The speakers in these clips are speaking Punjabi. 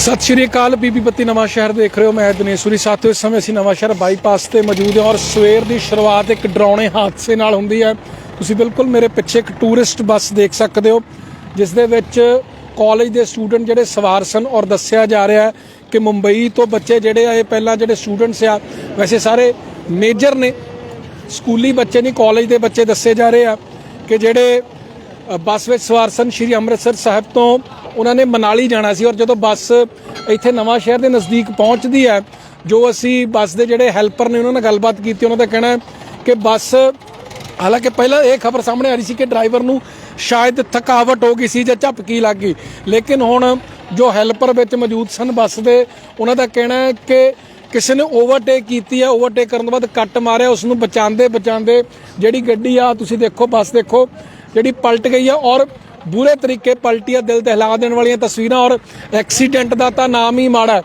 ਸਤਿ ਸ਼੍ਰੀ ਅਕਾਲ, ਬੀਬੀ ਬੱਤੀ ਨਵਾਂ ਸ਼ਹਿਰ ਦੇਖ ਰਹੇ ਹੋ। ਮੈਂ ਦਿਨੇਸ਼ਵਰੀ ਸਾਥੀਓ, ਇਸ ਸਮੇਂ ਅਸੀਂ ਨਵਾਂ ਸ਼ਹਿਰ ਬਾਈਪਾਸ ਤੇ ਮੌਜੂਦ ਹਾਂ ਔਰ ਸਵੇਰ ਦੀ ਸ਼ੁਰੂਆਤ ਇੱਕ ਡਰਾਉਣੇ ਹਾਦਸੇ ਨਾਲ ਹੁੰਦੀ ਹੈ। ਤੁਸੀਂ ਬਿਲਕੁਲ ਮੇਰੇ ਪਿੱਛੇ ਇੱਕ ਟੂਰਿਸਟ ਬੱਸ ਦੇਖ ਸਕਦੇ ਹੋ, ਜਿਸ ਦੇ ਵਿੱਚ ਕਾਲਜ ਦੇ ਸਟੂਡੈਂਟ ਜਿਹੜੇ ਸਵਾਰ ਸਨ ਔਰ ਦੱਸਿਆ ਜਾ ਰਿਹਾ ਹੈ ਕਿ ਮੁੰਬਈ ਤੋਂ ਬੱਚੇ ਜਿਹੜੇ ਆ, ਇਹ ਪਹਿਲਾਂ ਜਿਹੜੇ ਸਟੂਡੈਂਟਸ ਆ, ਵੈਸੇ ਸਾਰੇ ਮੇਜਰ ਨੇ। ਸਕੂਲੀ ਬੱਚੇ ਨਹੀਂ, ਕਾਲਜ ਦੇ ਬੱਚੇ ਦੱਸੇ ਜਾ ਰਹੇ ਆ ਕਿ ਜਿਹੜੇ ਬੱਸ ਵਿੱਚ ਸਵਾਰ ਸਨ, ਸ਼੍ਰੀ ਅੰਮ੍ਰਿਤਸਰ ਸਾਹਿਬ ਤੋਂ ਉਹਨਾਂ ਨੇ ਮਨਾਲੀ ਜਾਣਾ ਸੀ ਔਰ ਜਦੋਂ ਬੱਸ ਇੱਥੇ ਨਵਾਂ ਸ਼ਹਿਰ ਦੇ ਨਜ਼ਦੀਕ ਪਹੁੰਚਦੀ ਹੈ, ਜੋ ਅਸੀਂ ਬੱਸ ਦੇ ਜਿਹੜੇ ਹੈਲਪਰ ਨੇ ਉਹਨਾਂ ਨਾਲ ਗੱਲਬਾਤ ਕੀਤੀ, ਉਹਨਾਂ ਦਾ ਕਹਿਣਾ ਕਿ ਬੱਸ, ਹਾਲਾਂਕਿ ਪਹਿਲਾਂ ਇਹ ਖਬਰ ਸਾਹਮਣੇ ਆ ਰਹੀ ਸੀ ਕਿ ਡਰਾਈਵਰ ਨੂੰ ਸ਼ਾਇਦ ਥਕਾਵਟ ਹੋ ਗਈ ਸੀ ਜਾਂ ਝਪਕੀ ਲੱਗ ਗਈ। ਲੇਕਿਨ ਹੁਣ ਜੋ ਹੈਲਪਰ ਵਿੱਚ ਮੌਜੂਦ ਸਨ ਬੱਸ ਦੇ, ਉਹਨਾਂ ਦਾ ਕਹਿਣਾ ਹੈ ਕਿ ਕਿਸੇ ਨੇ ਓਵਰਟੇਕ ਕੀਤੀ ਹੈ, ਓਵਰਟੇਕ ਕਰਨ ਤੋਂ ਬਾਅਦ ਕੱਟ ਮਾਰਿਆ, ਉਸ ਨੂੰ ਬਚਾਉਂਦੇ ਬਚਾਉਂਦੇ ਜਿਹੜੀ ਗੱਡੀ ਆ, ਤੁਸੀਂ ਦੇਖੋ, ਬੱਸ ਦੇਖੋ, ਜਿਹੜੀ ਪਲਟ ਗਈ ਆ ਔਰ ਬੁਰੇ ਤਰੀਕੇ ਪਲਟੀ ਆ ਦਿਲ ਦਹਿਲਾ ਦੇਣ ਵਾਲੀਆਂ ਤਸਵੀਰਾਂ ਔਰ ਐਕਸੀਡੈਂਟ ਦਾ ਤਾਂ ਨਾਮ ਹੀ ਮਾੜਾ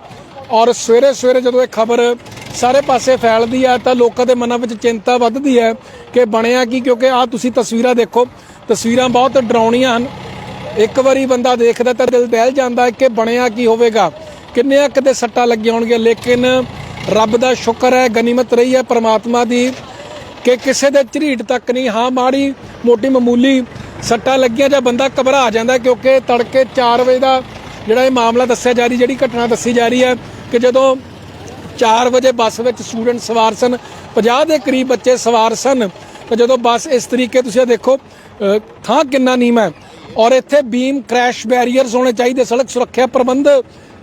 ਔਰ ਸਵੇਰੇ ਸਵੇਰੇ ਜਦੋਂ ਇਹ ਖਬਰ ਸਾਰੇ ਪਾਸੇ ਫੈਲਦੀ ਹੈ ਤਾਂ ਲੋਕਾਂ ਦੇ ਮਨਾਂ ਵਿੱਚ ਚਿੰਤਾ ਵੱਧਦੀ ਹੈ ਕਿ ਬਣਿਆ ਕੀ, ਕਿਉਂਕਿ ਆ ਤੁਸੀਂ ਤਸਵੀਰਾਂ ਦੇਖੋ, ਤਸਵੀਰਾਂ ਬਹੁਤ ਡਰਾਉਣੀਆਂ ਹਨ। ਇੱਕ ਵਾਰੀ ਬੰਦਾ ਦੇਖਦਾ ਤਾਂ ਦਿਲ ਦਹਿਲ ਜਾਂਦਾ ਕਿ ਬਣਿਆ ਕੀ ਹੋਵੇਗਾ। ਕਿੰਨੇ ਕਿਤੇ ਸੱਟਾਂ ਲੱਗੀਆਂ ਹੋਣਗੀਆਂ, ਲੇਕਿਨ ਰੱਬ ਦਾ ਸ਼ੁਕਰ ਹੈ, ਗਨੀਮਤ ਰਹੀ ਹੈ ਪਰਮਾਤਮਾ ਦੀ ਕਿ ਕਿਸੇ ਦੇ ਝਰੀਟ ਤੱਕ ਨਹੀਂ। ਹਾਂ, ਮਾੜੀ ਮੋਟੀ ਮਾਮੂਲੀ ਸੱਟਾਂ ਲੱਗੀਆਂ ਜਾਂ ਬੰਦਾ ਘਬਰਾ ਜਾਂਦਾ ਕਿਉਂਕਿ ਤੜਕੇ 4 ਵਜੇ ਦਾ ਜਿਹੜਾ ਇਹ ਮਾਮਲਾ ਦੱਸਿਆ ਜਾ ਰਹੀ, ਜਿਹੜੀ ਘਟਨਾ ਦੱਸੀ ਜਾ ਰਹੀ ਹੈ ਕਿ ਜਦੋਂ 4 ਵਜੇ ਬੱਸ ਵਿੱਚ ਸਟੂਡੈਂਟ ਸਵਾਰ ਸਨ 50 ਦੇ ਕਰੀਬ ਬੱਚੇ ਸਵਾਰ ਸਨ, ਤਾਂ ਜਦੋਂ ਬੱਸ ਇਸ ਤਰੀਕੇ ਤੁਸੀਂ ਇਹ ਦੇਖੋ ਥਾਂ ਕਿੰਨਾ ਨੀਮ ਹੈ। ਔਰ ਇੱਥੇ ਬੀਮ ਕ੍ਰੈਸ਼ ਬੈਰੀਅਰਸ ਹੋਣੇ ਚਾਹੀਦੇ, ਸੜਕ ਸੁਰੱਖਿਆ ਪ੍ਰਬੰਧ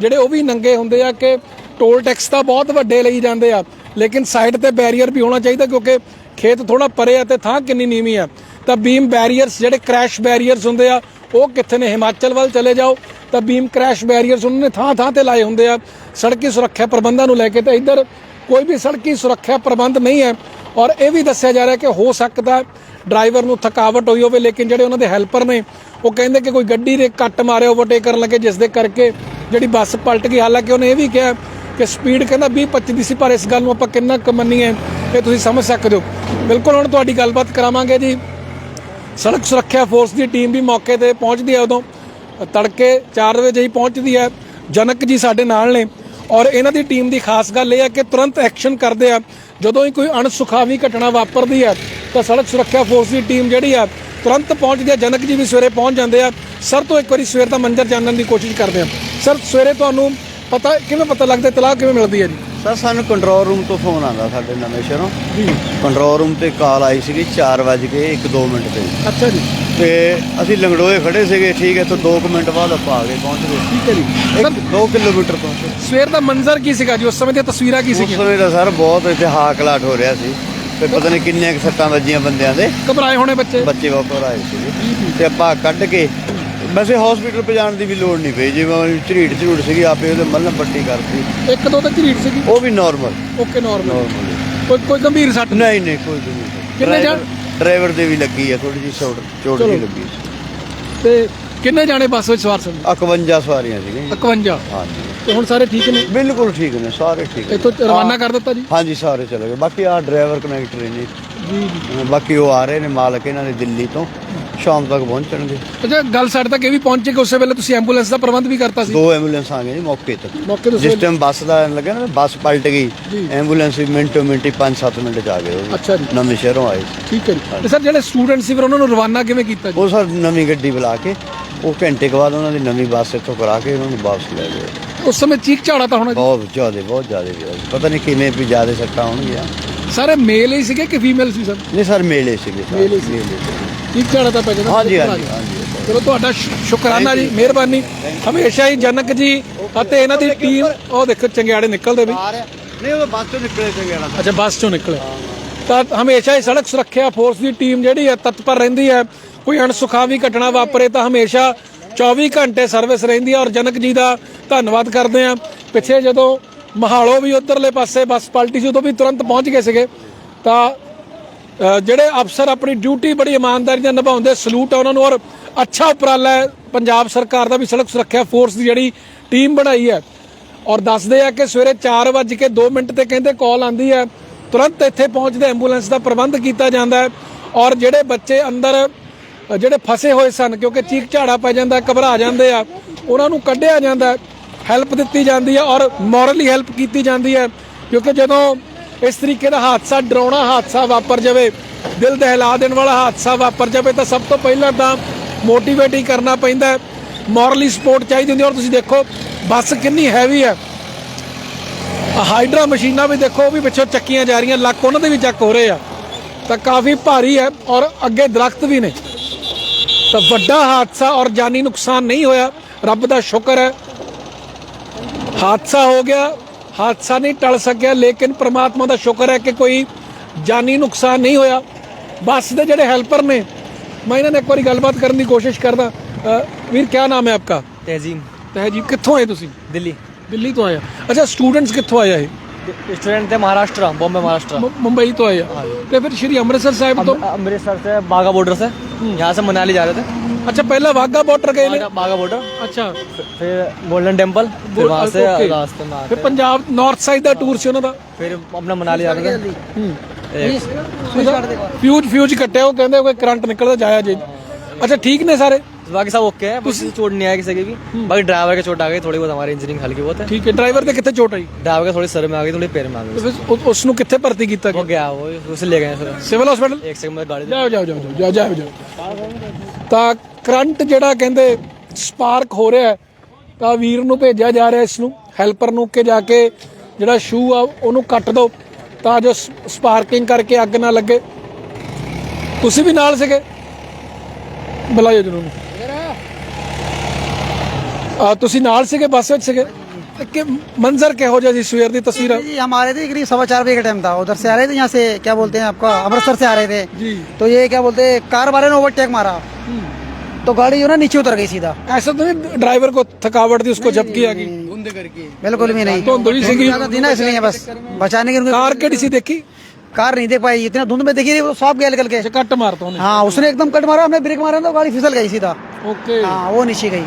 ਜਿਹੜੇ ਉਹ ਵੀ ਨੰਗੇ ਹੁੰਦੇ ਆ ਕਿ ਟੋਲ ਟੈਕਸ ਤਾਂ ਬਹੁਤ ਵੱਡੇ ਲਈ ਜਾਂਦੇ ਆ, ਲੇਕਿਨ ਸਾਈਡ ਤੇ ਬੈਰੀਅਰ ਵੀ ਹੋਣਾ ਚਾਹੀਦਾ ਕਿਉਂਕਿ ਖੇਤ ਥੋੜਾ ਪਰੇ ਆ ਤੇ ਥਾਂ ਕਿੰਨੀ ਨੀਵੀਂ ਆ। ਤਾਂ ਬੀਮ ਬੈਰੀਅਰਸ ਜਿਹੜੇ ਕ੍ਰੈਸ਼ ਬੈਰੀਅਰਸ ਹੁੰਦੇ ਆ, ਉਹ ਕਿੱਥੇ ਨੇ? ਹਿਮਾਚਲ ਵੱਲ ਚਲੇ ਜਾਓ। ਤਾਂ ਬੀਮ ਕ੍ਰੈਸ਼ ਬੈਰੀਅਰਸ ਉਹਨਾਂ ਨੇ ਥਾਂ ਥਾਂ ਤੇ ਲਾਏ ਹੁੰਦੇ ਆ। ਸੜਕੀ ਸੁਰੱਖਿਆ ਪ੍ਰਬੰਧਾਂ ਨੂੰ ਲੈ ਕੇ ਤਾਂ ਇੱਧਰ ਕੋਈ ਵੀ ਸੜਕੀ ਸੁਰੱਖਿਆ ਪ੍ਰਬੰਧ ਨਹੀਂ ਹੈ। ਔਰ ਇਹ ਵੀ ਦੱਸਿਆ ਜਾ ਰਿਹਾ ਕਿ ਹੋ ਸਕਦਾ ਡਰਾਈਵਰ ਨੂੰ ਥਕਾਵਟ ਹੋਈ ਹੋਵੇ, ਲੇਕਿਨ ਜਿਹੜੇ ਉਹਨਾਂ ਦੇ ਹੈਲਪਰ ਨੇ, ਉਹ ਕਹਿੰਦੇ ਕਿ ਕੋਈ ਗੱਡੀ ਨੇ ਕੱਟ ਮਾਰੇ ਓਵਰਟੇਕ ਕਰਨ ਲੱਗੇ, ਜਿਸ ਦੇ ਕਰਕੇ ਜਿਹੜੀ ਬੱਸ ਪਲਟ ਗਈ। ਹਾਲਾਂਕਿ ਉਹਨੇ ਇਹ ਵੀ ਕਿਹਾ ਕਿ ਸਪੀਡ ਕਹਿੰਦਾ 20 25 ਦੀ ਸੀ, ਪਰ ਇਸ ਗੱਲ ਨੂੰ ਆਪਾਂ ਕਿੰਨਾ ਕੁ ਮੰਨੀਏ, ਇਹ ਤੁਸੀਂ ਸਮਝ ਸਕਦੇ ਹੋ। ਬਿਲਕੁਲ ਹੁਣ ਤੁਹਾਡੀ ਗੱਲਬਾਤ ਕਰਾਵਾਂਗੇ ਜੀ। ਸੜਕ ਸੁਰੱਖਿਆ ਫੋਰਸ ਦੀ ਟੀਮ ਵੀ ਮੌਕੇ ਤੇ ਪਹੁੰਚਦੀ ਹੈ ਉਦੋਂ। ਤੜਕੇ 4 ਵਜੇ ਹੀ ਪਹੁੰਚਦੀ ਹੈ। ਜਨਕ ਜੀ ਸਾਡੇ ਨਾਲ ਨੇ ਔਰ ਇਹਨਾਂ ਦੀ ਟੀਮ ਦੀ ਖਾਸ ਗੱਲ ਇਹ ਹੈ ਕਿ ਤੁਰੰਤ ਐਕਸ਼ਨ ਕਰਦੇ ਆ। ਜਦੋਂ ਹੀ ਕੋਈ ਅਣਸੁਖਾਵੀ ਘਟਨਾ ਵਾਪਰਦੀ ਹੈ, ਤਾਂ ਸੜਕ ਸੁਰੱਖਿਆ ਫੋਰਸ ਦੀ ਟੀਮ ਜਿਹੜੀ ਆ, ਤੁਰੰਤ ਪਹੁੰਚਦੀ ਹੈ। ਜਨਕ ਜੀ ਵੀ ਸਵੇਰੇ ਪਹੁੰਚ ਜਾਂਦੇ ਆ। ਸਰ ਤੋਂ ਇੱਕ ਵਾਰੀ ਸਵੇਰ ਦਾ ਮੰਜ਼ਰ ਜਾਣਨ ਦੀ ਕੋਸ਼ਿਸ਼ ਕਰਦੇ ਆ। ਸਰ, ਸਵੇਰੇ ਤੁਹਾਨੂੰ ਪਤਾ, ਕਿਵੇਂ ਪਤਾ ਲੱਗਦਾ ਇਤਲਾਹ ਕਿਵੇਂ ਮਿਲਦੀ ਹੈ ਜੀ? ਸਰ ਸਾਨੂੰ ਕੰਟਰੋਲ ਰੂਮ ਤੋਂ ਫੋਨ ਆਉਂਦਾ ਸਾਡੇ ਨਵੇਂ ਸ਼ਹਿਰੋਂ। ਜੀ। ਕੰਟਰੋਲ ਰੂਮ ਤੇ ਕਾਲ ਆਈ ਸੀਗੀ 4 ਵਜੇ ਕੇ 1-2 ਮਿੰਟ ਤੇ। ਅੱਛਾ ਜੀ। ਤੇ ਅਸੀਂ ਲੰਗੜੋਏ ਖੜੇ ਸੀਗੇ ਠੀਕ ਹੈ ਤੋਂ 2 ਮਿੰਟ ਬਾਅਦ ਆਪਾਂ ਆ ਗਏ ਪਹੁੰਚ ਗਏ। ਠੀਕ ਹੈ ਜੀ। ਸਰ 2 ਕਿਲੋਮੀਟਰ ਪਹੁੰਚੇ ਸਵੇਰ ਦਾ ਮੰਜ਼ਰ ਕੀ ਸੀਗਾ ਜੀ? ਉਸ ਸਮੇਂ ਦੀਆਂ ਤਸਵੀਰਾਂ ਕੀ ਉਸ ਸੀਗੀਆਂ? ਸਮੇਂ ਦਾ ਸਰ ਬਹੁਤ ਇੱਥੇ ਹਾਕਲਾਟ ਹੋ ਰਿਹਾ ਸੀ। ਤੇ ਪਤਾ ਨਹੀਂ ਕਿੰਨੀਆਂ ਕੁ ਸੱਟਾਂ ਵੱਜੀਆਂ ਬੰਦਿਆਂ ਦੇ। ਘਬਰਾਏ ਹੋਣੇ ਬੱਚੇ? ਬੱਚੇ ਵਾਪਰ ਆਏ ਸੀਗੇ। ਤੇ ਆਪਾਂ ਕੱਢ ਕੇ ਵੈਸੇ ਹਸਪੀਟਲ ਪਹੁੰਚਾਉਣ ਦੀ ਵੀ ਲੋੜ ਨਹੀਂ ਪਈ। ਜਿਵੇਂ ਝਰੀਟ ਝਰੂਟ ਸੀਗੀ ਆਪੇ ਉਹਦੇ ਮੱਲਮ ਪੱਟੀ ਕਰਤੀ। ਇੱਕ ਦੋ ਤਾਂ ਝਰੀਟ ਸੀਗੀ? ਉਹ ਵੀ ਨਾਰਮਲ ਓਕੇ ਨਾਰਮਲ ਨਾਰਮਲ ਕੋਈ ਕੋਈ ਗੰਭੀਰ ਸੱਟ? ਨਹੀਂ ਨਹੀਂ ਕੋਈ ਨਹੀਂ। ਕਿੰਨੇ ਜਾਣ- ਡਰਾਈਵਰ- ਦੇ ਵੀ ਲੱਗੀ ਆ ਥੋੜੀ ਜਿਹੀ ਚੋਟ ਚੋਟ ਚਲੋ। ਲੱਗੀ ਤੇ ਕਿੰਨੇ ਜਾਣੇ ਬੱਸ ਵਿੱਚ ਸਵਾਰ ਸਨ? 51 ਸਵਾਰੀਆਂ ਸੀਗੀਆਂ ਜੀ। 51 ਹਾਂਜੀ। ਤੇ ਹੁਣ ਸਾਰੇ ਠੀਕ ਨੇ? ਬਿਲਕੁਲ ਠੀਕ ਨੇ ਸਾਰੇ ਠੀਕ ਨੇ। ਇੱਥੋਂ ਰਵਾਨਾ ਕਰ ਦਿੱਤਾ ਜੀ? ਹਾਂਜੀ ਸਾਰੇ ਚਲੇ ਗਏ। ਬਾਕੀ ਆ ਡਰਾਈਵਰ ਕਨੈਕਟਰ ਨੇ ਜੀ ਜੀ। ਬਾਕੀ ਉਹ ਆ ਰਹੇ ਨੇ ਮਾਲਕ ਇਹਨਾਂ ਦੇ ਦਿੱਲੀ ਤੋਂ। ਸ਼ਾਮ ਤੱਕ ਪਹੁੰਚਣਗੇ ਅੱਛਾ ਗੱਲ ਸਾਡੇ ਤੱਕ ਇਹ ਵੀ ਪਹੁੰਚੇ ਕਿ ਉਸੇ ਵੇਲੇ ਤੁਸੀਂ ਐਂਬੂਲੈਂਸ ਦਾ ਪ੍ਰਬੰਧ ਵੀ ਕਰਤਾ ਸੀ? ਦੋ ਐਂਬੂਲੈਂਸ ਆ ਗਏ ਜੀ ਮੌਕੇ ਤੇ। ਮੌਕੇ ਤੋਂ ਜਿਸ ਟਾਈਮ ਬੱਸ ਦਾ ਲੱਗਾ ਨਾ ਬੱਸ ਪਲਟ ਗਈ ਜੀ। ਐਂਬੂਲੈਂਸ ਵੀ ਮਿੰਟੋ ਮਿੰਟੀ 5-7 ਮਿੰਟ ਚ ਆ ਗਏ ਉਹ ਵੀ। ਅੱਛਾ ਜੀ। ਨਵੇਂ ਸ਼ਹਿਰੋਂ ਆਏ। ਠੀਕ ਹੈ ਜੀ। ਤੇ ਸਰ ਜਿਹੜੇ ਸਟੂਡੈਂਟ ਸੀ ਫਿਰ ਉਹਨਾਂ ਨੂੰ ਰਵਾਨਾ ਕਿਵੇਂ ਕੀਤਾ ਜੀ? ਉਹ ਸਰ ਨਵੀਂ ਗੱਡੀ ਬੁਲਾ ਕੇ ਉਹ ਘੰਟੇ ਕੁ ਬਾਅਦ ਉਹਨਾਂ ਦੀ ਨਵੀਂ ਬੱਸ ਇੱਥੋਂ ਕਰਾ ਕੇ ਉਹਨਾਂ ਨੂੰ ਵਾਪਸ ਲੈ ਗਏ। ਉਸ ਸਮੇਂ ਚੀਕ ਝਾੜਾ ਤਾਂ ਹੋਣਾ ਜੀ? ਬਹੁਤ ਜ਼ਿਆਦਾ ਬਹੁਤ ਜ਼ਿਆਦਾ ਪਤਾ ਨਹੀਂ ਕਿਵੇਂ ਵੀ ਜ਼ਿਆਦਾ ਸੱਟਾਂ ਹੋਣਗੀਆਂ। ਸਾਰੇ ਮੇਲ ਹੀ ਸੀਗੇ ਕਿ ਫੀਮੇਲ ਸੀ ਸਰ? ਨਹੀਂ ਸਰ ਮੇਲੇ ਸੀਗੇ ਸਰ। ਮੇਲੇ ਸੀ। ਚੀਕ ਝਾੜਾ ਤਾਂ ਪੈ ਜਾਂਦਾ। ਹਾਂਜੀ ਹਾਂਜੀ ਚਲੋ ਤੁਹਾਡਾ ਸ਼ੁ- ਸ਼ੁਕਰਾਨਾ ਜੀ ਮਿਹਰਬਾਨੀ। ਹਮੇਸ਼ਾ ਹੀ ਜਨਕ ਜੀ ਅਤੇ ਇਹਨਾਂ ਦੀ ਟੀਮ ਉਹ ਦੇਖੋ ਚੰਗਿਆੜੇ ਨਿਕਲਦੇ ਵੀ। ਨਹੀਂ ਉਹ ਬੱਸ ਤੋਂ ਨਿਕਲੇ ਗਿਆ ਅੱਛਾ ਬੱਸ ਚੋਂ ਨਿਕਲੇ। ਤਾਂ ਹਮੇਸ਼ਾ ਹੀ ਸੜਕ ਸੁਰੱਖਿਆ ਫੋਰਸ ਦੀ ਟੀਮ ਜਿਹੜੀ ਹੈ ਤਤਪਰ ਰਹਿੰਦੀ ਹੈ। ਕੋਈ ਅਣਸੁਖਾਵੀ ਘਟਨਾ ਵਾਪਰੇ ਤਾਂ ਹਮੇਸ਼ਾ 24 ਘੰਟੇ ਸਰਵਿਸ ਰਹਿੰਦੀ ਹੈ ਔਰ ਜਨਕ ਜੀ ਦਾ ਧੰਨਵਾਦ ਕਰਦੇ ਆ ਪਿੱਛੇ ਜਦੋਂ ਮਹਾਲੋ ਵੀ ਉਧਰਲੇ ਪਾਸੇ ਬੱਸ ਪਲਟੀ ਸੀ ਉਦੋਂ ਵੀ ਤੁਰੰਤ ਪਹੁੰਚ ਗਏ ਸੀਗੇ। ਤਾਂ ਜਿਹੜੇ ਅਫਸਰ ਆਪਣੀ ਡਿਊਟੀ ਬੜੀ ਇਮਾਨਦਾਰੀ ਨਾਲ ਨਿਭਾਉਂਦੇ, ਸਲੂਟ ਆ ਉਹਨਾਂ ਨੂੰ ਔਰ ਅੱਛਾ ਉਪਰਾਲਾ ਹੈ। ਪੰਜਾਬ ਸਰਕਾਰ ਦਾ ਵੀ ਸੜਕ ਸੁਰੱਖਿਆ ਫੋਰਸ ਦੀ ਜਿਹੜੀ ਟੀਮ ਬਣਾਈ ਹੈ। ਔਰ ਦੱਸਦੇ ਆ ਕਿ ਸਵੇਰੇ 4:02 ਮਿੰਟ ਤੇ ਕਹਿੰਦੇ ਕਾਲ ਆਂਦੀ ਹੈ। ਤੁਰੰਤ ਇੱਥੇ ਪਹੁੰਚਦੇ ਐਂਬੂਲੈਂਸ ਦਾ ਪ੍ਰਬੰਧ ਕੀਤਾ ਜਾਂਦਾ ਹੈ। ਔਰ ਜਿਹੜੇ ਬੱਚੇ ਅੰਦਰ ਜਿਹੜੇ ਫਸੇ ਹੋਏ ਸਨ, ਕਿਉਂਕਿ ਚੀਕ ਝਾੜਾ ਪੈ ਜਾਂਦਾ, ਘਬਰਾ ਜਾਂਦੇ ਆ, ਉਹਨਾਂ ਨੂੰ ਕੱਢਿਆ ਜਾਂਦਾ ਹੈਲਪ ਦਿੱਤੀ ਜਾਂਦੀ ਹੈ ਔਰ ਮੋਰਲੀ ਹੈਲਪ ਕੀਤੀ ਜਾਂਦੀ ਹੈ। ਕਿਉਂਕਿ ਜਦੋਂ ਇਸ ਤਰੀਕੇ ਦਾ ਹਾਦਸਾ, ਡਰਾਉਣਾ ਹਾਦਸਾ ਵਾਪਰ ਜਾਵੇ, ਦਿਲ ਦਹਿਲਾ ਦੇਣ ਵਾਲਾ ਹਾਦਸਾ ਵਾਪਰ ਜਾਵੇ ਤਾਂ ਸਭ ਤੋਂ ਪਹਿਲਾਂ ਤਾਂ ਮੋਟੀਵੇਟ ਹੀ ਕਰਨਾ ਪੈਂਦਾ ਮੋਰਲੀ ਸਪੋਰਟ ਚਾਹੀਦੀ ਹੁੰਦੀ ਔਰ ਤੁਸੀਂ ਦੇਖੋ, ਬੱਸ ਕਿੰਨੀ ਹੈਵੀ ਹੈ। ਹਾਈਡਰਾ ਮਸ਼ੀਨਾਂ ਵੀ ਦੇਖੋ, ਉਹ ਵੀ ਪਿੱਛੋਂ ਚੱਕੀਆਂ ਜਾ ਰਹੀਆਂ, ਲੱਕ ਉਹਨਾਂ ਦੇ ਵੀ ਚੱਕ ਹੋ ਰਹੇ ਆ। ਤਾਂ ਕਾਫੀ ਭਾਰੀ ਹੈ ਔਰ ਅੱਗੇ ਦਰਖਤ ਵੀ ਨੇ। ਤਾਂ ਵੱਡਾ ਹਾਦਸਾ ਔਰ ਜਾਨੀ ਨੁਕਸਾਨ ਨਹੀਂ ਹੋਇਆ, ਰੱਬ ਦਾ ਸ਼ੁਕਰ ਹੈ। ਹਾਦਸਾ ਹੋ ਗਿਆ ਹਾਦਸਾ ਨਹੀਂ ਟਲ ਸਕਿਆ ਲੇਕਿਨ ਪ੍ਰਮਾਤਮਾ ਦਾ ਸ਼ੁਕਰ ਹੈ ਕਿ ਕੋਈ ਜਾਨੀ ਨੁਕਸਾਨ ਨਹੀਂ ਹੋਇਆ ਬੱਸ ਦੇ ਜਿਹੜੇ ਹੈਲਪਰ ਨੇ ਮੈਂ ਇਹਨਾਂ ਨਾਲ ਇੱਕ ਵਾਰੀ ਗੱਲਬਾਤ ਕਰਨ ਦੀ ਕੋਸ਼ਿਸ਼ ਕਰਦਾ ਅ, ਵੀਰ ਕੀ ਨਾਮ ਹੈ ਆਪਕਾ तहजीम ਤਹਿਜੀਬ ਕਿੱਥੋਂ ਆਏ ਤੁਸੀਂ दिल्ली ਦਿੱਲੀ ਤੋਂ ਆਏ ਆ ਅੱਛਾ ਸਟੂਡੈਂਟਸ ਕਿੱਥੋਂ ਆਏ ਆ ਇਹ स्टूडेंट थे महाराष्ट्र बॉम्बे महाराष्ट्र ਮੁ- ਮੁੰਬਈ ਤੋਂ ਆਏ ਆ ਤੇ ਫਿਰ ਸ਼੍ਰੀ ਅੰਮ੍ਰਿਤਸਰ ਸਾਹਿਬ ਤੋਂ अम- अमृतसर से बाघा बॉर्डर से यहाँ से मनाली जा रहे थे ਅੱਛਾ ਪਹਿਲਾਂ ਵਾਗਾ ਬਾਰਡਰ ਗਏ ਨੇ बाघा बाघा बॉर्डर ਅੱਛਾ फिर गोल्डन टेम्पल फिर वहाँ से Okay. रास्ते में ਫਿਰ आके ਪੰਜਾਬ ਨਾਰਥ ਸਾਈਡ ਦਾ ਟੂਰ ਸੀ ਉਹਨਾਂ ਦਾ फिर अपना मनाली जा रहे थे एक- ਫਿਊਜ ਫਿਊਜ ਕੱਟਿਆ ਉਹ ਕਹਿੰਦੇ ਕੋਈ ਕਰੰਟ ਨਿਕਲਦਾ ਜਾਇਆ ਜੇ ਅੱਛਾ ਠੀਕ ਨੇ ਸਾਰੇ बाकी सब ओके है बस चोट नहीं आई किसी की भी बाकी ड्राइवर की चोट आ गई थोड़ी बहुत हमारी इंजीनियरिंग हल्की बहुत है ਠੀਕ ਹੈ ਡਰਾਈਵਰ ਤੇ ਕਿੱਥੇ ਚੋਟ ਆਈ ड्राइवर के थोड़ी सर में आ गई थोड़ी पैर में आ ਤੇ गई ਫਿਰ ਉਸ ਨੂੰ ਕਿੱਥੇ ਭਰਤੀ ਕੀਤਾ वो ਗਿਆ गया वो उसे ले गए सर ਸਿਵਲ ਹਸਪੀਟਲ एक सेकंड में गाड़ी ਜਾਓ ਜਾਓ ਜਾਓ ਜਾਓ ਜਾਓ ਜਾਓ ਤਾਂ ਕਰੰਟ ਜਿਹੜਾ ਕਹਿੰਦੇ ਸਪਾਰਕ ਹੋ ਰਿਹਾ ਹੈ, ਤਾਂ ਵੀਰ ਨੂੰ ਭੇਜਿਆ ਜਾ ਰਿਹਾ ਇਸ ਨੂੰ ਹੈਲਪਰ ਨੂੰ ਕਿ ਜਾ ਕੇ ਜਿਹੜਾ ਸ਼ੂ ਆ ਉਹਨੂੰ ਕੱਟ ਦਿਓ ਤਾਂ ਜੋ ਸਪਾਰਕਿੰਗ ਕਰਕੇ ਅੱਗ ਨਾ ਲੱਗੇ ਤੁਸੀਂ ਵੀ ਨਾਲ ਸੀਗੇ ਬੁਲਾਇਓ ਜਰੂਰ ਆ ਤੁਸੀਂ ਨਾਲ ਸੀਗੇ ਬੱਸ ਵਿੱਚ ਸੀਗੇ ਤੇ ਕਿ ਮੰਜ਼ਰ ਕਿਹੋ ਜਿਹਾ ਸੀ ਸਵੇਰ ਦੀ ਤਸਵੀਰ जी हम आ रहे थे करीब सवा चार बजे का टाइम था उधर से आ रहे थे यहाँ से क्या बोलते हैं आपका अमृतसर से आ रहे थे जी तो ये क्या बोलते हैं कार वाले ने ओवरटेक मारा तो गाड़ी जो ना नीचे उतर गई सीधा ऐसा तो नहीं ड्राइवर को थकावट थी उसको झपकी आ गई बिल्कुल भी नहीं धुंध भी सीगी ज्यादा थी ना इसलिए बस बचाने की उनको कार केड़ी सी देखी कार नहीं देख पाई इतना धुंध में देखी थी वो सॉफ्ट गया निकल के अच्छा कट मारता हूँ हाँ उसने एकदम कट मारा हमने ब्रेक मारा तो गाड़ी फिसल गई सीधा ओके हाँ वो नीचे गई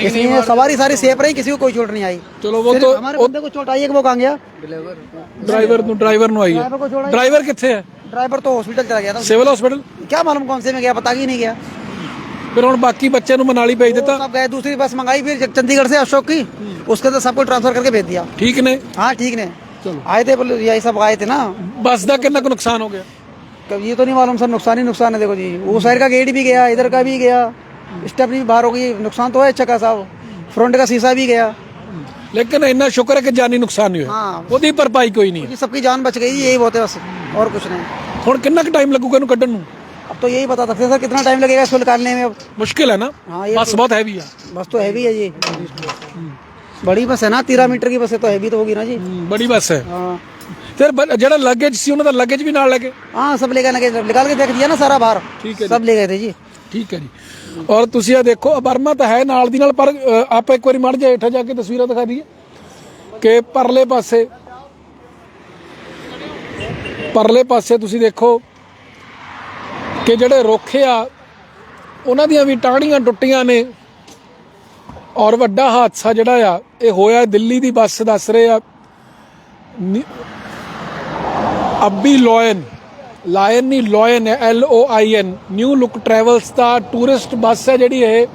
इसमें सवारी सारी सेफ रही किसी को कोई चोट नहीं आई ਚਲੋ ਉਹ तो हमारे बंदे को चोट आई एक वो कहाँ गया ਡਰਾਈਵਰ ਨੂੰ ਡਰਾਈਵਰ ਨੂੰ ਆਈ ਹੈ को छोड़ा ਡਰਾਈਵਰ ਕਿੱਥੇ ਹੈ ड्राइवर तो हॉस्पिटल चला गया था ਸਿਵਲ ਹਸਪੀਟਲ क्या मालूम कौन से में गया पता ही नहीं गया ਫਿਰ ਹੁਣ ਬਾਕੀ ਬੱਚਿਆਂ ਨੂੰ ਮਨਾਲੀ ਭੇਜ ਦਿੱਤਾ सब गए दूसरी बस मंगाई फिर चंडीगढ़ से अशोक की उसके अंदर सबको ट्रांसफर करके भेज दिया ਠੀਕ ਨੇ हाँ ठीक ने आए थे बोले यही सब आए थे ना ਬੱਸ ਦਾ ਕਿੰਨਾ ਕੁ ਨੁਕਸਾਨ ਹੋ ਗਿਆ कब ये तो नहीं मालूम सर नुकसान ही नुकसान है देखो जी वो शहर का गेट भी गया इधर का भी गया स्टेप भी बाहर हो गई नुकसान तो है अच्छा खासा फ्रंट का शीशा भी गया ਲੇਕਿਨ ਇੰਨਾ ਸ਼ੁਕਰ ਹੈ ਕਿ ਜਾਨੀ ਨੁਕਸਾਨ ਨਹੀਂ ਹੋਇਆ हाँ ਉਹਦੀ ਭਰਪਾਈ ਕੋਈ ਨਹੀਂ ਹੈ ये सबकी जान बच गई यही बहुत है बस और कुछ नहीं ਹੁਣ ਕਿੰਨਾ ਕੁ ਟਾਈਮ ਲੱਗੂਗਾ ਇਹਨੂੰ ਕੱਢਣ ਨੂੰ अब तो यही बता सकते हैं सर कितना टाइम लगेगा इसको निकालने में अब ਮੁਸ਼ਕਿਲ ਹੈ ਨਾ हाँ ये ਬੱਸ ਬਹੁਤ ਹੈਵੀ ਆ बस तो हैवी है जी बड़ी बस है ना तेरह मीटर की बस है तो हैवी तो होगी ना जी ਬੜੀ ਬੱਸ ਹੈ हाँ ਫਿਰ ਬ- ਜਿਹੜਾ ਲੱਗੇਜ ਸੀ ਉਹਨਾਂ ਦਾ ਲੱਗੇਜ ਵੀ ਨਾਲ ਲੈ ਕੇ हाँ सब लेकर लगे निकाल के देख दिया ना सारा बाहर ठीक है सब ले गए थे जी ਠੀਕ ਹੈ ਜੀ ਔਰ ਤੁਸੀਂ ਇਹ ਦੇਖੋ ਬਰਮਾ ਤਾਂ ਹੈ ਨਾਲ ਦੀ ਨਾਲ, ਪਰ ਆਪਾਂ ਇੱਕ ਵਾਰੀ ਮੜ ਜਾ ਹੇਠਾਂ ਜਾ ਕੇ ਤਸਵੀਰਾਂ ਦਿਖਾ ਦਈਏ ਕਿ ਪਰਲੇ ਪਾਸੇ ਪਰਲੇ ਪਾਸੇ ਤੁਸੀਂ ਦੇਖੋ ਕਿ ਜਿਹੜੇ ਰੁੱਖ ਆ, ਉਹਨਾਂ ਦੀਆਂ ਵੀ ਟਾਹਣੀਆਂ ਟੁੱਟੀਆਂ ਨੇ। ਔਰ ਵੱਡਾ ਹਾਦਸਾ ਜਿਹੜਾ ਆ, ਇਹ ਹੋਇਆ ਦਿੱਲੀ ਦੀ ਬੱਸ ਦੱਸ ਰਹੇ ਆ। ਅੱਬੀ ਲੋਇਨ ਲਾਇਨ ਨਹੀਂ, ਲੋਇਨ ਹੈ L O I N new look travels the tourist bus ਹੈ ਜਿਹੜੀ ਇਹ।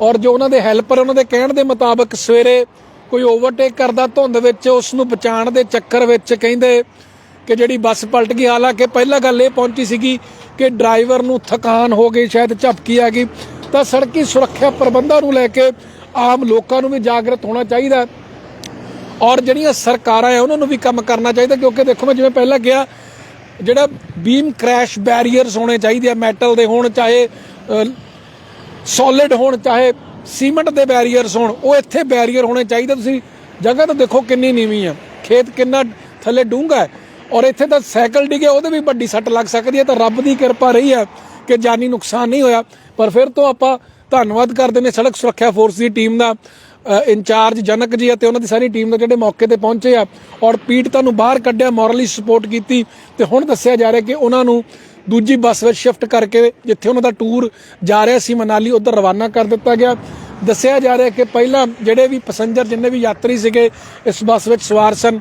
ਔਰ ਜੋ ਉਹਨਾਂ ਦੇ ਹੈਲਪਰ ਉਹਨਾਂ ਦੇ ਕਹਿਣ ਦੇ ਮੁਤਾਬਕ ਸਵੇਰੇ ਕੋਈ ਓਵਰਟੇਕ ਕਰਦਾ ਧੁੰਦ ਵਿੱਚ ਉਸ ਨੂੰ ਬਚਾਉਣ ਦੇ ਚੱਕਰ ਵਿੱਚ ਕਹਿੰਦੇ ਕਿ ਜਿਹੜੀ ਬੱਸ ਪਲਟ ਗਈ। ਹਾਲਾਂਕਿ ਪਹਿਲਾਂ ਗੱਲ ਇਹ ਪਹੁੰਚੀ ਸੀਗੀ ਕਿ ਡਰਾਈਵਰ ਨੂੰ ਥਕਾਨ ਹੋ ਗਈ, ਸ਼ਾਇਦ ਝਪਕੀ ਆ ਗਈ। ਤਾਂ ਸੜਕੀ ਸੁਰੱਖਿਆ ਪ੍ਰਬੰਧਾਂ ਨੂੰ ਲੈ ਕੇ ਆਮ ਲੋਕਾਂ ਨੂੰ ਵੀ ਜਾਗਰਤ ਹੋਣਾ ਚਾਹੀਦਾ। ਔਰ ਜਿਹੜੀਆਂ ਸਰਕਾਰਾਂ ਆ ਉਹਨਾਂ ਨੂੰ ਵੀ ਕੰਮ ਕਰਨਾ ਚਾਹੀਦਾ, ਕਿਉਂਕਿ ਦੇਖੋ ਮੈਂ ਜਿਵੇਂ ਪਹਿਲਾਂ ਕਿਹਾ ਜਿਹੜਾ ਬੀਮ ਕ੍ਰੈਸ਼ ਬੈਰੀਅਰਸ ਹੋਣੇ ਚਾਹੀਦੇ ਆ ਮੈਟਲ ਦੇ ਹੋਣ, ਚਾਹੇ ਸੋਲਿਡ ਹੋਣ, ਚਾਹੇ ਸੀਮੈਂਟ ਦੇ ਬੈਰੀਅਰਸ ਹੋਣ, ਉਹ ਇੱਥੇ ਬੈਰੀਅਰ ਹੋਣੇ ਚਾਹੀਦੇ। ਤੁਸੀਂ ਜਗ੍ਹਾ ਤਾਂ ਦੇਖੋ ਕਿੰਨੀ ਨੀਵੀਂ ਆ। ਖੇਤ ਕਿੰਨਾ ਥੱਲੇ ਡੂੰਘਾ ਹੈ। ਔਰ ਇੱਥੇ ਤਾਂ ਸਾਈਕਲ ਡਿੱਗੇ, ਉਹਦੇ ਵੀ ਵੱਡੀ ਸੱਟ ਲੱਗ ਸਕਦੀ ਹੈ। ਤਾਂ ਰੱਬ ਦੀ ਕਿਰਪਾ ਰਹੀ ਹੈ ਕਿ ਜਾਨੀ ਨੁਕਸਾਨ ਨਹੀਂ ਹੋਇਆ। ਪਰ ਫਿਰ ਤੋਂ ਆਪਾਂ ਧੰਨਵਾਦ ਕਰਦੇ ਨੇ ਸੜਕ ਸੁਰੱਖਿਆ ਫੋਰਸ ਦੀ ਟੀਮ ਦਾ। ਇੰਚਾਰਜ ਜਨਕ ਜੀ ਅਤੇ ਉਹਨਾਂ ਦੀ ਸਾਰੀ ਟੀਮ ਦਾ ਜਿਹੜੇ ਮੌਕੇ ਤੇ ਪਹੁੰਚੇ ਆ ਔਰ ਪੀੜਤਾਂ ਨੂੰ ਬਾਹਰ ਕੱਢਿਆ ਮੋਰਲੀ ਸਪੋਰਟ ਕੀਤੀ ਤੇ ਹੁਣ ਦੱਸਿਆ ਜਾ ਰਿਹਾ ਕਿ ਉਹਨਾਂ ਨੂੰ ਦੂਜੀ ਬੱਸ ਵਿੱਚ ਸ਼ਿਫਟ ਕਰਕੇ ਜਿੱਥੇ ਉਹਨਾਂ ਦਾ ਟੂਰ ਜਾ ਰਿਹਾ ਸੀ ਮਨਾਲੀ, ਉਧਰ ਰਵਾਨਾ ਕਰ ਦਿੱਤਾ ਗਿਆ। ਦੱਸਿਆ ਜਾ ਰਿਹਾ ਕਿ ਪਹਿਲਾਂ ਜਿਹੜੇ ਵੀ ਪੈਸੇਂਜਰ ਜਿੰਨੇ ਵੀ ਯਾਤਰੀ ਸੀਗੇ, ਇਸ ਬੱਸ ਵਿੱਚ ਸਵਾਰ ਸਨ।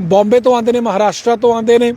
ਬੰਬੇ ਤੋਂ ਆਉਂਦੇ ਨੇ ਮਹਾਰਾਸ਼ਟਰ ਤੋਂ ਆਉਂਦੇ ਨੇ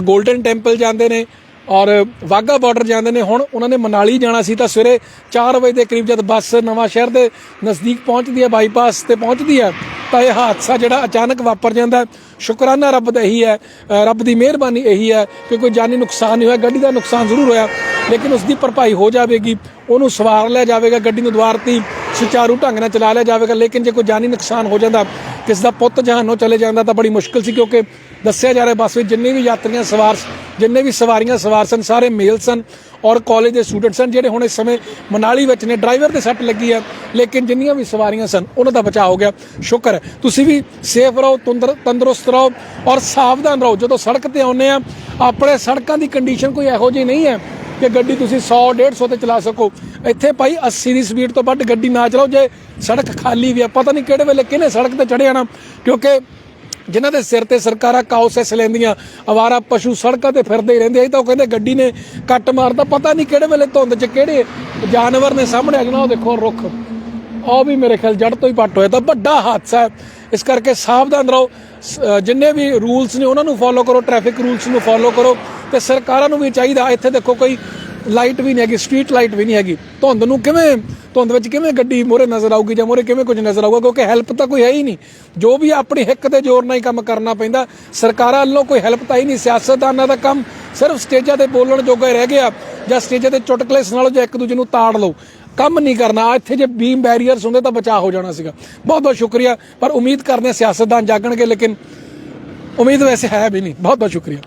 ਗੋਲਡਨ ਟੈਂਪਲ ਜਾਂਦੇ ਨੇ। ਔਰ ਵਾਗਾ ਬਾਰਡਰ ਜਾਂਦੇ ਨੇ ਹੁਣ, ਉਹਨਾਂ ਨੇ ਮਨਾਲੀ ਜਾਣਾ ਸੀ ਤਾਂ ਸਵੇਰੇ 4 ਵਜੇ ਦੇ ਕਰੀਬ ਜਦ ਬੱਸ ਨਵਾਂ ਸ਼ਹਿਰ ਦੇ ਨਜ਼ਦੀਕ ਪਹੁੰਚਦੀ ਹੈ ਬਾਈਪਾਸ ਤੇ ਪਹੁੰਚਦੀ ਹੈ, ਤਾਂ ਇਹ ਹਾਦਸਾ ਜਿਹੜਾ ਅਚਾਨਕ ਵਾਪਰ ਜਾਂਦਾ ਸ਼ੁਕਰਾਨਾ ਰੱਬ ਦਾ ਇਹੀ ਹੈ ਰੱਬ ਦੀ ਮਿਹਰਬਾਨੀ ਇਹੀ ਹੈ ਕਿ ਕੋਈ ਜਾਨੀ ਨੁਕਸਾਨ ਨਹੀਂ ਹੋਇਆ, ਗੱਡੀ ਦਾ ਨੁਕਸਾਨ ਜ਼ਰੂਰ ਹੋਇਆ, ਲੇਕਿਨ ਉਸ ਦੀ ਭਰਪਾਈ ਹੋ ਜਾਵੇਗੀ, ਉਹਨੂੰ ਸਵਾਰ ਲਿਆ ਜਾਵੇਗਾ, ਗੱਡੀ ਨੂੰ ਦੁਆਰਤੀ ਸੁਚਾਰੂ ਢੰਗ ਨਾਲ ਚਲਾ ਲਿਆ ਜਾਵੇਗਾ, ਲੇਕਿਨ ਜੇ ਕੋਈ ਜਾਨੀ ਨੁਕਸਾਨ ਹੋ ਜਾਂਦਾ, ਕਿਸ ਦਾ ਪੁੱਤ ਜਹਾਨੋਂ ਚਲੇ ਜਾਂਦਾ ਤਾਂ ਬੜੀ ਮੁਸ਼ਕਲ ਸੀ ਕਿਉਂਕਿ ਦੱਸਿਆ ਜਾ ਰਿਹਾ ਬੱਸ ਵਿੱਚ ਜਿੰਨੇ ਵੀ ਯਾਤਰੀਆਂ ਸਵਾਰ ਜਿੰਨੇ ਵੀ ਸਵਾਰੀਆਂ ਸਵਾਰ ਸਨ, ਸਾਰੇ ਮੇਲ ਸਨ ਔਰ ਕਾਲਜ ਦੇ ਸਟੂਡੈਂਟ ਸਨ, ਜਿਹੜੇ ਹੁਣ ਇਸ ਸਮੇਂ ਮਨਾਲੀ ਵਿੱਚ ਨੇ ਡਰਾਈਵਰ ਤੇ ਸੱਟ ਲੱਗੀ ਹੈ, ਲੇਕਿਨ ਜਿੰਨੀਆਂ ਵੀ ਸਵਾਰੀਆਂ ਸਨ, ਉਹਨਾਂ ਦਾ ਬਚਾਅ ਹੋ ਗਿਆ। ਸ਼ੁਕਰ ਹੈ। ਤੁਸੀਂ ਵੀ ਸੇਫ ਰਹੋ, ਤੁੰਦਰ, ਤੰਦਰੁਸਤ ਰਹੋ ਔਰ ਸਾਵਧਾਨ ਰਹੋ। ਜਦੋਂ ਸੜਕ ਤੇ ਆਉਂਦੇ ਆ ਆਪਣੇ ਸੜਕਾਂ ਦੀ ਕੰਡੀਸ਼ਨ ਕੋਈ ਇਹੋ ਜਿਹੀ ਨਹੀਂ ਹੈ ਕਿ ਗੱਡੀ ਤੁਸੀਂ 100 150 ਤੇ ਚਲਾ ਸਕੋ। ਇੱਥੇ ਭਾਈ 80 ਦੀ ਸਪੀਡ ਤੋਂ ਵੱਧ ਗੱਡੀ ਨਾ ਚਲਾਓ, ਜੇ ਸੜਕ ਖਾਲੀ ਵੀ ਆ ਪਤਾ ਨਹੀਂ ਕਿਹੜੇ ਵੇਲੇ ਕਿਹਨੇ ਸੜਕ ਤੇ ਚੜ੍ਹ ਨਾ, ਕਿਉਂਕਿ ਜਿਨ੍ਹਾਂ ਦੇ ਸਿਰ ਤੇ ਸਰਕਾਰਾਂ ਕਾਉਸੈਸ ਲੈਂਦੀਆਂ ਅਵਾਰਾ ਪਸ਼ੂ ਸੜਕਾਂ ਤੇ ਫਿਰਦੇ ਹੀ ਰਹਿੰਦੇ ਆ। ਤਾਂ ਉਹ ਕਹਿੰਦੇ ਗੱਡੀ ਨੇ ਕੱਟ ਮਾਰਦਾ ਪਤਾ ਨਹੀਂ ਕਿਹੜੇ ਵੇਲੇ ਧੁੰਦ 'ਚ ਕਿਹੜੇ ਜਾਨਵਰ ਨੇ ਸਾਹਮਣੇ ਆ ਜਾਣਾ ਉਹ ਦੇਖੋ ਰੁੱਖ। ਉਹ ਵੀ ਮੇਰੇ ਖਿਆਲ ਜੜ ਤੋਂ ਹੀ ਪੱਟ ਹੋਇਆ ਤਾਂ ਵੱਡਾ ਹਾਦਸਾ ਹੈ। ਇਸ ਕਰਕੇ ਸਾਵਧਾਨ ਰਹੋ। ਜਿੰਨੇ ਵੀ ਰੂਲਸ ਨੇ ਉਹਨਾਂ ਨੂੰ ਫੋਲੋ ਕਰੋ ਟ੍ਰੈਫਿਕ ਰੂਲਸ ਨੂੰ ਫੋਲੋ ਕਰੋ ਤੇ ਸਰਕਾਰਾਂ ਨੂੰ ਵੀ ਚਾਹੀਦਾ, ਇੱਥੇ ਦੇਖੋ ਕੋਈ ਲਾਈਟ ਵੀ ਨਹੀਂ ਹੈਗੀ, ਸਟਰੀਟ ਲਾਈਟ ਵੀ ਨਹੀਂ ਹੈਗੀ। ਧੁੰਦ ਨੂੰ ਕਿਵੇਂ, ਧੁੰਦ ਵਿੱਚ ਕਿਵੇਂ ਗੱਡੀ ਮੋਰੇ ਨਜ਼ਰ ਆਊਗੀ ਜਾਂ ਮੋਰੇ ਕਿਵੇਂ ਕੁਝ ਨਜ਼ਰ ਆਊਗਾ, ਕਿਉਂਕਿ ਹੈਲਪ ਤਾਂ ਕੋਈ ਹੈ ਹੀ ਨਹੀਂ। ਜੋ ਵੀ ਆਪਣੀ ਹਿੱਕ 'ਤੇ ਜ਼ੋਰ ਨਾਲ ਹੀ ਕੰਮ ਕਰਨਾ ਪੈਂਦਾ, ਸਰਕਾਰਾਂ ਵੱਲੋਂ ਕੋਈ ਹੈਲਪ ਤਾਂ ਹੀ ਨਹੀਂ, ਸਿਆਸਤਦਾਨਾਂ ਦਾ ਕੰਮ ਸਿਰਫ ਸਟੇਜਾਂ ਤੇ ਬੋਲਣ ਜੋਗਾ ਹੀ ਰਹਿ ਗਿਆ, ਜਾਂ ਸਟੇਜਾਂ ਤੇ ਚੁਟਕਲੇ ਸੁਣਾ ਲਓ ਜਾਂ ਇੱਕ ਦੂਜੇ ਨੂੰ ਤਾੜ ਲਓ। ਕੰਮ ਨਹੀਂ ਕਰਨਾ ਇੱਥੇ ਜੇ ਬੀਮ ਬੈਰੀਅਰਸ ਹੁੰਦੇ ਤਾਂ ਬਚਾਅ ਹੋ ਜਾਣਾ ਸੀਗਾ। ਬਹੁਤ ਬਹੁਤ ਸ਼ੁਕਰੀਆ, ਪਰ ਉਮੀਦ ਕਰਦੇ ਹਾਂ ਸਿਆਸਤਦਾਨ ਜਾਗਣਗੇ, ਲੇਕਿਨ ਉਮੀਦ ਵੈਸੇ ਹੈ ਵੀ ਨਹੀਂ। ਬਹੁਤ ਬਹੁਤ ਸ਼ੁਕਰੀਆ।